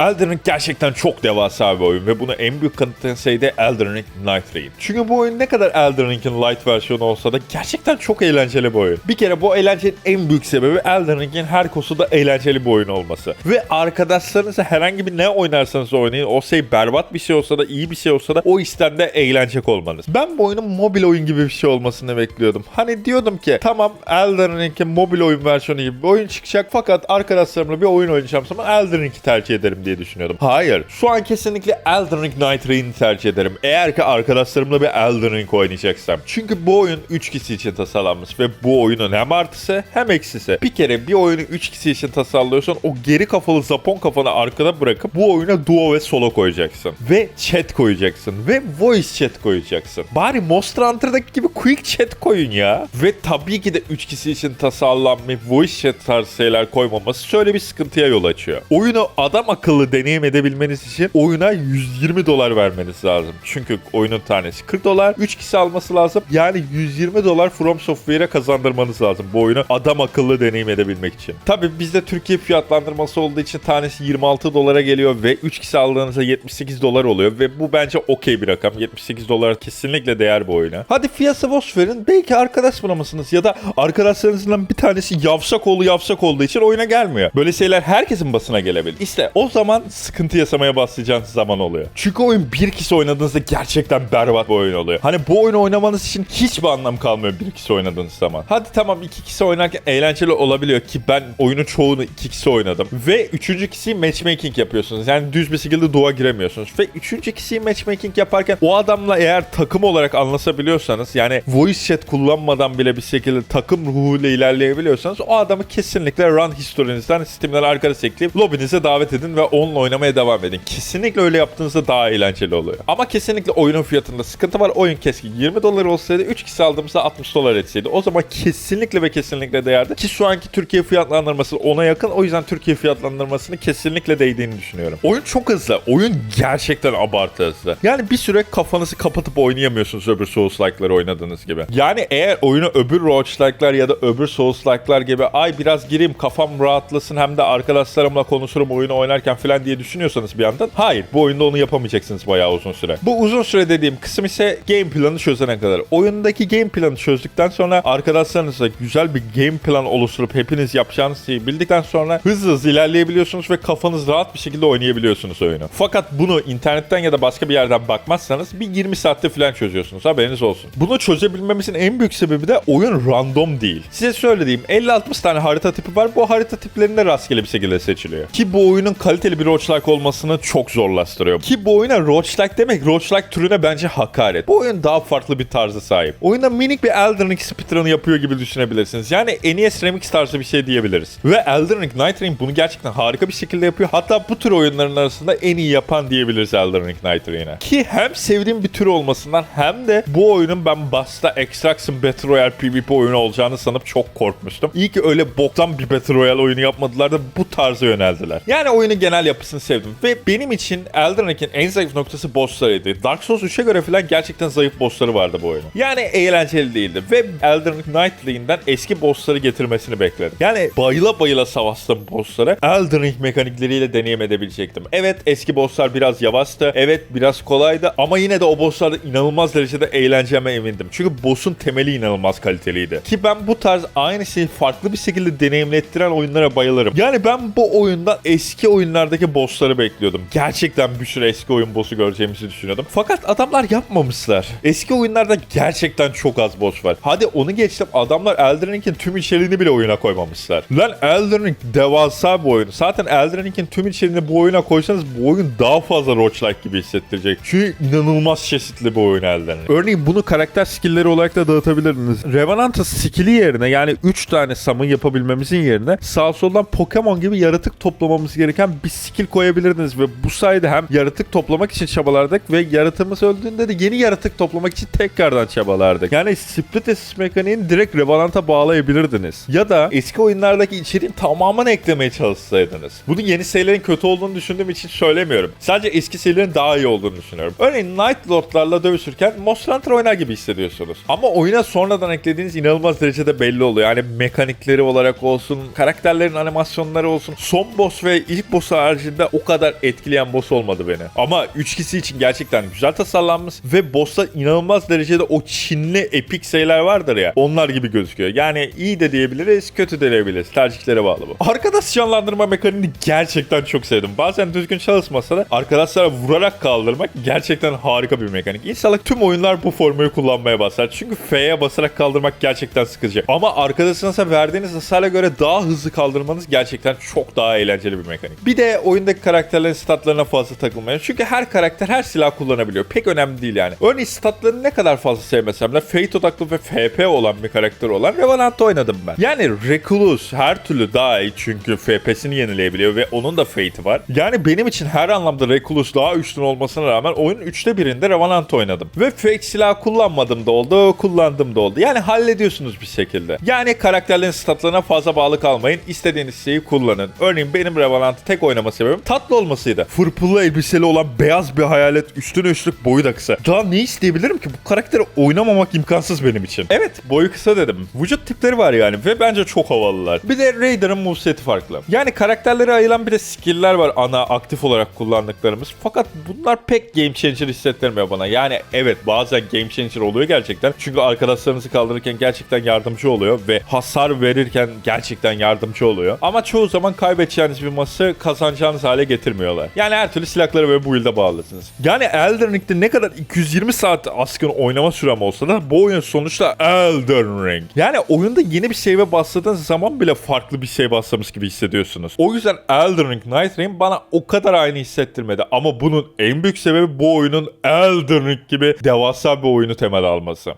Elden Ring gerçekten çok devasa bir oyun ve bunu en büyük kanıtlayan şey de Elden Ring Night Rain. Çünkü bu oyun ne kadar Elden Ring'in light versiyonu olsa da gerçekten çok eğlenceli bir oyun. Bir kere bu eğlencenin en büyük sebebi Elden Ring'in her konuda eğlenceli bir oyun olması. Ve arkadaşlarınızla herhangi bir ne oynarsanız oynayın o şey berbat bir şey olsa da iyi bir şey olsa da o işten de eğlenecek olmanız. Ben bu oyunun mobil oyun gibi bir şey olmasını bekliyordum. Hani diyordum ki tamam Elden Ring'in mobil oyun versiyonu gibi bir oyun çıkacak fakat arkadaşlarımla bir oyun oynayacağım zaman Elden Ring'i tercih ederim diye düşünüyordum. Hayır. Şu an kesinlikle Elden Ring Night Rain'i tercih ederim. Eğer ki arkadaşlarımla bir Elden Ring oynayacaksam. Çünkü bu oyun 3 kişi için tasarlanmış ve bu oyunun hem artısı hem eksisi. Bir kere bir oyunu 3 kişi için tasarlıyorsan o geri kafalı Japon kafanı arkada bırakıp bu oyuna duo ve solo koyacaksın. Ve chat koyacaksın. Ve voice chat koyacaksın. Bari Monster Hunter'daki gibi quick chat koyun ya. Ve tabii ki de 3 kişi için tasarlanmış voice chat tarzı şeyler koymaması şöyle bir sıkıntıya yol açıyor. Oyunu adam akıllı deneyim edebilmeniz için oyuna 120 dolar vermeniz lazım. Çünkü oyunun tanesi 40 dolar. 3 kişi alması lazım. Yani 120 dolar From Software'e kazandırmanız lazım bu oyunu adam akıllı deneyim edebilmek için. Tabii bizde Türkiye fiyatlandırması olduğu için tanesi 26 dolara geliyor ve 3 kişi aldığınızda 78 dolar oluyor ve bu bence okey bir rakam. 78 dolar kesinlikle değer bu oyuna. Hadi fiyatı boş verin. Belki arkadaş bulamazsınız ya da arkadaşlarınızdan bir tanesi yavşak oğlu yavşak olduğu için oyuna gelmiyor. Böyle şeyler herkesin basına gelebilir. İşte o zaman sıkıntı yaşamaya başlayacağınız zaman oluyor. Çünkü oyun bir kişi oynadığınızda gerçekten berbat bir oyun oluyor. Hani bu oyunu oynamanız için hiçbir anlam kalmıyor bir kişi oynadığınız zaman. Hadi tamam iki kişi oynarken eğlenceli olabiliyor ki ben oyunun çoğunu iki kişi oynadım. Ve üçüncü kişi matchmaking yapıyorsunuz. Yani düz bir şekilde dua giremiyorsunuz. Ve üçüncü kişiyi matchmaking yaparken o adamla eğer takım olarak anlaşabiliyorsanız yani voice chat kullanmadan bile bir şekilde takım ruhuyla ilerleyebiliyorsanız o adamı kesinlikle run historinizden Steam'den arkadaş ekleyip lobinize davet edin ve onunla oynamaya devam edin. Kesinlikle öyle yaptığınızda daha eğlenceli oluyor. Ama kesinlikle oyunun fiyatında sıkıntı var. Oyun keşke 20 dolar olsaydı 3 kişi aldığımızda 60 dolar etseydi. O zaman kesinlikle ve kesinlikle değerdi. Ki şu anki Türkiye fiyatlandırması ona yakın. O yüzden Türkiye fiyatlandırmasını kesinlikle değdiğini düşünüyorum. Oyun çok hızlı. Oyun gerçekten abartı hızlı. Yani bir süre kafanızı kapatıp oynayamıyorsunuz öbür Souls-like'ları oynadığınız gibi. Yani eğer oyunu öbür Roach-like'lar ya da öbür Souls-like'lar gibi ay biraz gireyim kafam rahatlasın hem de arkadaşlarımla konuşurum oyunu oynarken falan diye düşünüyorsanız bir yandan hayır bu oyunda onu yapamayacaksınız bayağı uzun süre. Bu uzun süre dediğim kısım ise game planı çözene kadar. Oyundaki game planı çözdükten sonra arkadaşlarınızla güzel bir game plan oluşturup hepiniz yapacağınız şeyi bildikten sonra hızlı hızlı ilerleyebiliyorsunuz ve kafanız rahat bir şekilde oynayabiliyorsunuz oyunu. Fakat bunu internetten ya da başka bir yerden bakmazsanız bir 20 saatte falan çözüyorsunuz haberiniz olsun. Bunu çözebilmemizin en büyük sebebi de oyun random değil. Size söylediğim 50-60 tane harita tipi var. Bu harita tiplerinde rastgele bir şekilde seçiliyor. Ki bu oyunun kaliteli bir roguelike olmasını çok zorlaştırıyor. Ki bu oyuna roguelike demek roguelike türüne bence hakaret. Bu oyun daha farklı bir tarzı sahip. Oyunda minik bir Elden Ring speedrun'ı yapıyor gibi düşünebilirsiniz. Yani NES Remix tarzı bir şey diyebiliriz. Ve Elden Ring Night Rain bunu gerçekten harika bir şekilde yapıyor. Hatta bu tür oyunların arasında en iyi yapan diyebiliriz Elden Ring Night Rain'e. Ki hem sevdiğim bir tür olmasından hem de bu oyunun ben başta Extraction Battle Royale PvP oyunu olacağını sanıp çok korkmuştum. İyi ki öyle boktan bir Battle Royale oyunu yapmadılar da bu tarza yöneldiler. Yani oyunun genel yapısını sevdim. Ve benim için Elden Ring'in en zayıf noktası bosslarıydı. Dark Souls 3'e göre falan gerçekten zayıf bossları vardı bu oyunun. Yani eğlenceli değildi. Ve Elden Ring Night Rain'den eski bossları getirmesini bekledim. Yani bayıla bayıla savaştım bossları. Elden Ring mekanikleriyle deneyim edebilecektim. Evet eski bosslar biraz yavaştı. Evet biraz kolaydı. Ama yine de o bosslarda inanılmaz derecede eğleneceğime emindim. Çünkü boss'un temeli inanılmaz kaliteliydi. Ki ben bu tarz aynı şeyi farklı bir şekilde deneyimlettiren oyunlara bayılırım. Yani ben bu oyundan eski oyunlardaki bossları bekliyordum. Gerçekten bir sürü eski oyun boss'u göreceğimizi düşünüyordum. Fakat adamlar yapmamışlar. Eski oyunlarda gerçekten çok az boss var. Hadi onu geçtim. Adamlar Elden Ring'in tüm içeriğini bile oyuna koymamışlar. Lan Elden Ring devasa bir oyun. Zaten Elden Ring'in tüm içeriğini bu oyuna koysanız bu oyun daha fazla roguelike gibi hissettirecek. Çünkü inanılmaz çeşitli bir oyun Elden Ring. Örneğin bunu karakter skill'leri olarak da dağıtabilirdiniz. Revenant'ın skill'i yerine yani 3 tane summon yapabilmemizin yerine sağ soldan Pokemon gibi yaratık toplamamız gereken bir skill koyabilirdiniz ve bu sayede hem yaratık toplamak için çabalardık ve yaratığımız öldüğünde de yeni yaratık toplamak için tekrardan çabalardık. Yani split assist mekaniğini direkt Revenant'a bağlayabilirdiniz. Ya da eski oyunlardaki içeriğin tamamını eklemeye çalışsaydınız. Bunu yeni serilerin kötü olduğunu düşündüğüm için söylemiyorum. Sadece eski serilerin daha iyi olduğunu düşünüyorum. Örneğin Night Lord'larla dövüşürken Monster Hunter oynar gibi hissediyorsunuz. Ama oyuna sonradan eklediğiniz inanılmaz derecede belli oluyor. Yani mekanikleri olarak olsun, karakterlerin animasyonları olsun. Son boss ve ilk boss'a haricinde o kadar etkileyen boss olmadı beni. Ama 3 kişi için gerçekten güzel tasarlanmış ve boss'ta inanılmaz derecede o Çinli epik şeyler vardır ya. Onlar gibi gözüküyor. Yani iyi de diyebiliriz, kötü de diyebiliriz. Tercihlere bağlı bu. Arkadaş canlandırma mekaniğini gerçekten çok sevdim. Bazen düzgün çalışmasa da arkadaşlara vurarak kaldırmak gerçekten harika bir mekanik. İnşallah tüm oyunlar bu formülü kullanmaya başlar. Çünkü F'ye basarak kaldırmak gerçekten sıkıcı. Ama arkadaşınıza verdiğiniz hasara göre daha hızlı kaldırmanız gerçekten çok daha eğlenceli bir mekanik. Bir de oyundaki karakterlerin statlarına fazla takılmayın. Çünkü her karakter her silah kullanabiliyor. Pek önemli değil yani. Örneğin statlarını ne kadar fazla sevmesem de Fate odaklı ve FP olan bir karakter olan Revenant'ta oynadım ben. Yani Recluse her türlü daha iyi çünkü FP'sini yenileyebiliyor ve onun da Fate'i var. Yani benim için her anlamda Recluse daha üstün olmasına rağmen oyunun üçte birinde Revenant oynadım. Ve Fate silah kullanmadım da oldu, kullandım da oldu. Yani hallediyorsunuz bir şekilde. Yani karakterlerin statlarına fazla bağlı kalmayın. İstediğiniz şeyi kullanın. Örneğin benim Revenant'ı tek oynama sebebim tatlı olmasıydı. Fırpıllı elbiseli olan beyaz bir hayalet üstüne üstlük boyu da kısa. Daha ne isteyebilirim ki? Bu karakteri oynamamak imkansız benim için. Evet boyu kısa dedim. Vücut tipleri var yani ve bence çok havalılar. Bir de Raider'ın moveseti farklı. Yani karakterleri ayılan bir de skill'ler var ana aktif olarak kullandıklarımız. Fakat bunlar pek game changer hissettirmiyor bana. Yani evet bazen game changer oluyor gerçekten. Çünkü arkadaşlarınızı kaldırırken gerçekten yardımcı oluyor ve hasar verirken gerçekten yardımcı oluyor. Ama çoğu zaman kaybedeceğiniz bir maçı kazanacağınız hale getirmiyorlar. Yani her türlü silahları ve build'e bağlısınız. Yani Elden Ring'de ne kadar 220 saat askın oynama sürem olsa da bu oyun sonuçta Elden Ring. Yani oyunda yeni bir şeye başladığınız zaman bile farklı bir şey başlamış gibi hissediyorsunuz. O yüzden Elden Ring Night Rain bana o kadar aynı hissettirmedi. Ama bunun en büyük sebebi bu oyunun Elden Ring gibi devasa bir oyunu temel alması.